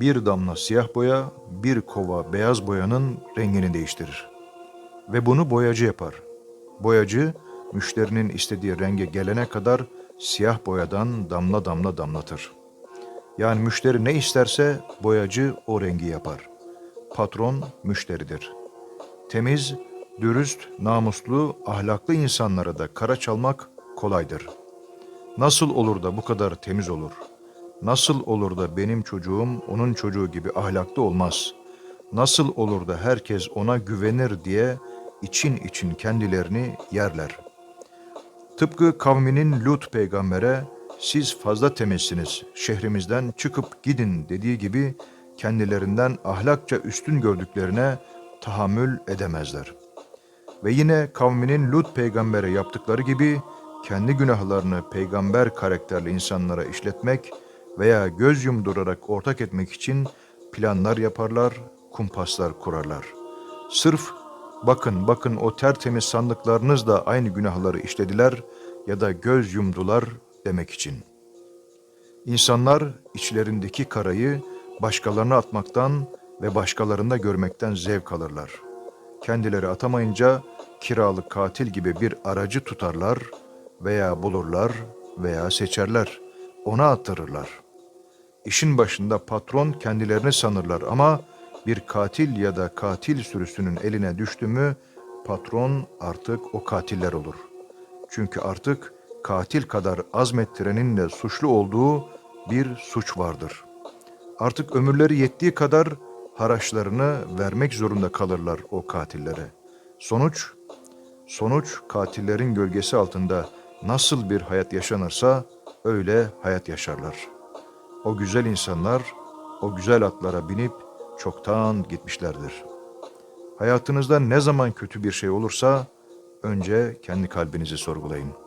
bir damla siyah boya, bir kova beyaz boyanın rengini değiştirir. Ve bunu boyacı yapar. Boyacı, müşterinin istediği renge gelene kadar siyah boyadan damla damla damlatır. Yani müşteri ne isterse boyacı o rengi yapar. Patron müşteridir. Temiz, dürüst, namuslu, ahlaklı insanlara da kara çalmak kolaydır. Nasıl olur da bu kadar temiz olur? Nasıl olur da benim çocuğum onun çocuğu gibi ahlaklı olmaz? Nasıl olur da herkes ona güvenir diye için için kendilerini yerler. Tıpkı kavminin Lut peygambere siz fazla temizsiniz, şehrimizden çıkıp gidin dediği gibi kendilerinden ahlakça üstün gördüklerine tahammül edemezler. Ve yine kavminin Lut peygambere yaptıkları gibi kendi günahlarını peygamber karakterli insanlara işletmek veya göz yumdurarak ortak etmek için planlar yaparlar, kumpaslar kurarlar. Sırf bakın bakın o tertemiz sandıklarınız da aynı günahları işlediler ya da göz yumdular demek için. İnsanlar içlerindeki karayı başkalarına atmaktan ve başkalarında görmekten zevk alırlar. Kendileri atamayınca kiralık katil gibi bir aracı tutarlar veya bulurlar veya seçerler. Ona attırırlar. İşin başında patron kendilerini sanırlar ama bir katil ya da katil sürüsünün eline düştü mü patron artık o katiller olur. Çünkü artık katil kadar azmettirenin de suçlu olduğu bir suç vardır. Artık ömürleri yettiği kadar haraçlarını vermek zorunda kalırlar o katillere. Sonuç, sonuç katillerin gölgesi altında nasıl bir hayat yaşanırsa öyle hayat yaşarlar. O güzel insanlar o güzel atlara binip çoktan gitmişlerdir. Hayatınızda ne zaman kötü bir şey olursa önce kendi kalbinizi sorgulayın.